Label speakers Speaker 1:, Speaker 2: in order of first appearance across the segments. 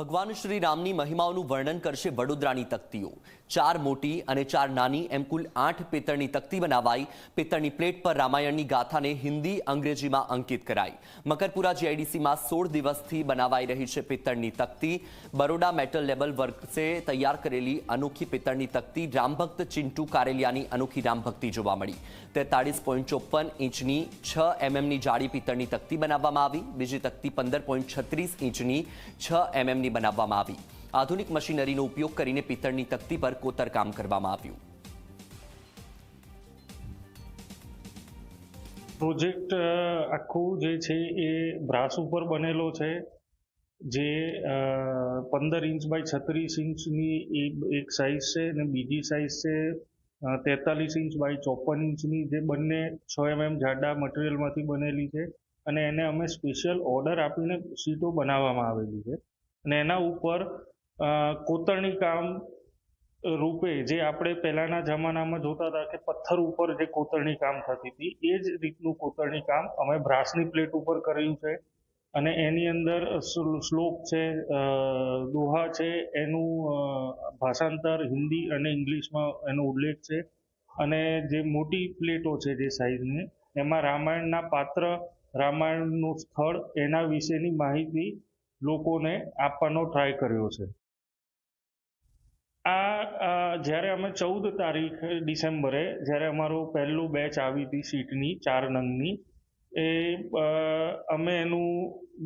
Speaker 1: ભગવાન શ્રી રામની મહિમાઓનું વર્ણન કરશે વડોદરાની તકતીઓ. ચાર મોટી અને ચાર નાની એમ કુલ આઠ પિત્તળની તકતી બનાવાઈ. પિત્તળની પ્લેટ પર રામાયણની ગાથાને હિન્દી, અંગ્રેજીમાં અંકિત કરાઈ. મકરપુરા જીઆઈડીસીમાં સોળ દિવસથી બનાવાઈ રહી છે પિત્તળની તકતી. બરોડા મેટલ લેબલ વર્કસે તૈયાર કરેલી અનોખી પિત્તળની તકતી રામભક્ત ચિંટુ કારેલિયાની અનોખી રામભક્તિ જોવા મળી. તેતાળીસ પોઈન્ટ ચોપન ઇંચની છ એમએમની જાડી પિત્તળની તકતી બનાવવામાં આવી. બીજી તકતી પંદર પોઈન્ટ છત્રીસ ઇંચની છ એમએમની બનાવવામાં આવી. આધુનિક મશીનરીનો ઉપયોગ કરીને પિત્તળની તકતી પર કોતરકામ કરવામાં આવ્યું.
Speaker 2: પ્રોજેક્ટ આખું જે છે એ બ્રાસ ઉપર બનેલો છે, જે પંદર ઇંચ બાય છત્રીસ ઇંચની એક સાઇઝ છે અને બીજી સાઇઝ છે તેતાલીસ ઇંચ બાય ચોપન ઇંચની જે બંને છ એમએમ જાડા મટીરિયલમાંથી બનેલી છે. અને એને અમે સ્પેશિયલ ઓર્ડર આપીને સીટો બનાવવામાં આવેલી છે. અને એના ઉપર કોતરણી કામ રૂપે જે આપણે પહેલાના જમાનામાં જોતા હતા કે પથ્થર ઉપર જે કોતરણી કામ થતી હતી, એ જ રીતનું કોતરણી કામ અમે બ્રાસની પ્લેટ ઉપર કર્યું છે. અને એની અંદર શ્લોક છે દોહા છે, એનું ભાષાંતર હિન્દી અને ઇંગ્લિશમાં એનો ઉલ્લેખ છે. અને જે મોટી પ્લેટો છે જે સાઈઝની, એમાં રામાયણના પાત્ર, રામાયણનું સ્થળ, એના વિશેની માહિતી લોકોને આપવાનો ટ્રાય કર્યો છે. આ જ્યારે અમે ચૌદ તારીખ ડિસેમ્બરે જ્યારે અમારું પહેલું બેચ આવી હતી સીટની, ચાર નંગની, એ અમે એનું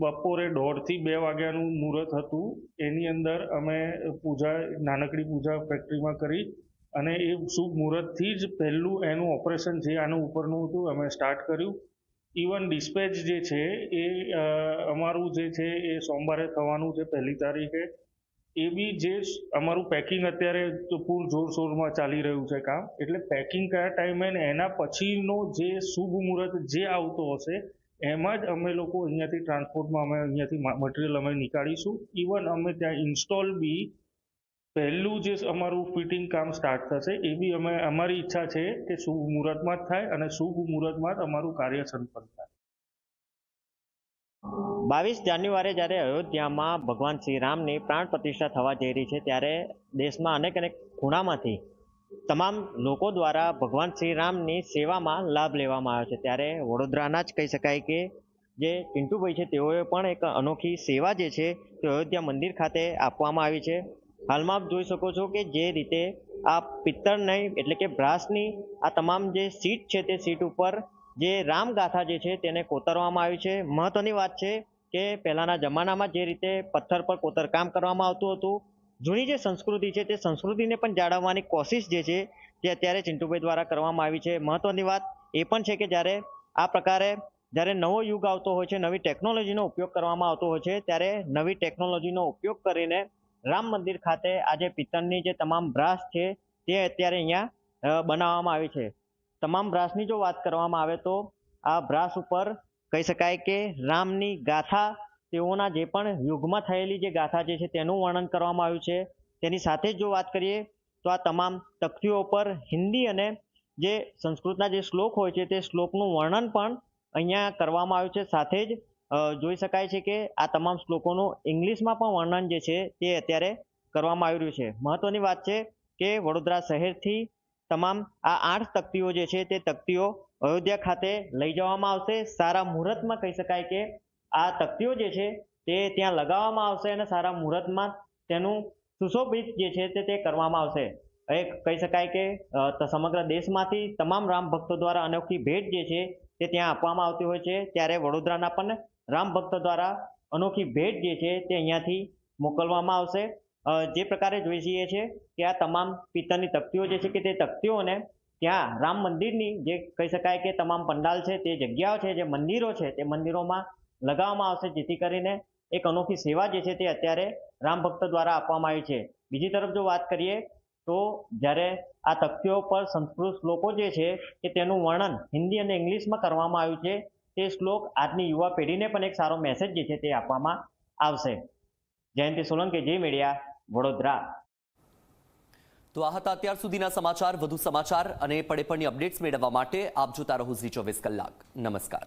Speaker 2: બપોરે દોઢથી બે વાગ્યાનું મુહૂર્ત હતું. એની અંદર અમે પૂજા, નાનકડી પૂજા ફેક્ટરીમાં કરી અને એ શુભ મુહૂર્તથી જ પહેલું એનું ઓપરેશન છે આનું ઉપરનું હતું, અમે સ્ટાર્ટ કર્યું. ઇવન ડિસ્પેચ જે છે એ અમારું જે છે એ સોમવારે થવાનું છે, પહેલી તારીખે. એ બી જે અમારું પેકિંગ અત્યારે પૂર જોરશોરમાં ચાલી રહ્યું છે કામ. એટલે પેકિંગ કયા ટાઈમે ને એના પછીનો જે શુભ મુહૂર્ત જે આવતો હશે, એમાં જ અમે લોકો અહીંયાથી ટ્રાન્સપોર્ટમાં અમે અહીંયાથી મટીરિયલ અમે નીકાળીશું. ઇવન અમે ત્યાં ઇન્સ્ટોલ બી પહેલું જે અમારું ફિટિંગ કામ સ્ટાર્ટ થશે એ બી અમે, અમારી ઈચ્છા છે કે શુભ મુહૂર્તમાં જ થાય અને શુભ મુહૂર્તમાં જ અમારું કાર્ય સંપન્ન થાય.
Speaker 3: બાવીસ જાન્યુઆરી જ્યારે અયોધ્યામાં ભગવાન શ્રી રામની પ્રાણ પ્રતિષ્ઠા થવા જઈ રહી છે, ત્યારે દેશમાં અનેક અનેક ખૂણામાંથી તમામ લોકો દ્વારા ભગવાન શ્રી રામની સેવામાં લાભ લેવામાં આવ્યો છે. ત્યારે વડોદરાના જ કહી શકાય કે જે પિન્ટુભાઈ છે, તેઓએ પણ એક અનોખી સેવા જે છે તે અયોધ્યા મંદિર ખાતે આપવામાં આવી છે. હાલમાં આપ જોઈ શકો છો કે જે રીતે આ પિત્તળની, એટલે કે બ્રાસની આ તમામ જે સીટ છે તે સીટ ઉપર જે રામગાથા જે છે તેને કોતરવામાં આવી છે. મહત્વની વાત છે કે પહેલાના જમાનામાં જે રીતે પથ્થર પર કોતરકામ કરવામાં આવતું હતું, જૂની જે સંસ્કૃતિ છે તે સંસ્કૃતિને પણ જાળવવાની કોશિશ જે છે તે અત્યારે ચિંટુભાઈ દ્વારા કરવામાં આવી છે. મહત્વની વાત એ પણ છે કે જ્યારે આ પ્રકારે જ્યારે નવો યુગ આવતો હોય છે, નવી ટેકનોલોજીનો ઉપયોગ કરવામાં આવતો હોય છે, ત્યારે નવી ટેકનોલોજીનો ઉપયોગ કરીને રામ મંદિર ખાતે આજે પિત્તળની જે તમામ બ્રાસ છે, તે અત્યારે અહીંયા બનાવવામાં આવી છે. તમામ બ્રાસની જો વાત કરવામાં આવે તો આ બ્રાસ ઉપર કહી શકાય કે રામની ગાથા, તેઓના જે પણ યુગમાં થયેલી જે ગાથા જે છે, તેનું વર્ણન કરવામાં આવ્યું છે. તેની સાથે જ વાત કરીએ, તો આ તમામ તકતીઓ પર હિન્દી અને જે સંસ્કૃતના જે શ્લોક હોય છે, તે શ્લોકનું વર્ણન પણ અહીંયા કરવામાં આવ્યું છે. સાથે જ જોઈ શકાય છે કે આ તમામ શ્લોકોનું ઇંગ્લિશમાં પણ વર્ણન જે છે તે અત્યારે કરવામાં આવી રહ્યું છે. મહત્વની વાત છે કે વડોદરા શહેરથી તમામ આ આઠ તકતીઓ જે છે તે તકતીઓ અયોધ્યા ખાતે લઈ જવામાં આવશે. સારા મુહૂર્તમાં કહી શકાય કે આ તકતીઓ જે છે તે ત્યાં લગાવવામાં આવશે અને સારા મુહૂર્તમાં તેનું સુશોભિત જે છે તે કરવામાં આવશે. એક કહી શકાય કે સમગ્ર દેશમાંથી તમામ રામ ભક્તો દ્વારા અનોખી ભેટ જે છે તે ત્યાં આપવામાં આવતી હોય છે. ત્યારે વડોદરાના પણ રામ ભક્ત દ્વારા અનોખી ભેટ જે છે તે અહીંયાથી મોકલવામાં આવશે. જે પ્રકારે જોઈ છીએ છે કે આ તમામ પિત્તળની તકતીઓ જે છે કે તે તકતીઓને ત્યાં રામ મંદિરની જે કહી શકાય કે તમામ પંડાલ છે તે જગ્યાઓ છે, જે મંદિરો છે તે મંદિરોમાં લગાવવામાં આવશે. જેથી કરીને એક અનોખી સેવા જે છે તે અત્યારે રામ ભક્ત દ્વારા આપવામાં આવી છે. બીજી તરફ જો વાત કરીએ તો જ્યારે આ તકતીઓ પર સંસ્કૃત શ્લોકો જે છે કે તેનું વર્ણન હિન્દી અને ઇંગ્લિશમાં કરવામાં આવ્યું છે, તે શ્લોક આજની યુવા પેઢીને પણ એક સારો મેસેજ જે છે તે આપવામાં આવશે. જયંતિ સોલંકી જે મીડિયા, વડોદરા.
Speaker 1: તો આ હતા અત્યાર સુધીના સમાચાર. વધુ સમાચાર અને પડે પડની અપડેટ્સ મેળવવા માટે આપ જોતા રહો ઝી ચોવીસ કલાક. નમસ્કાર.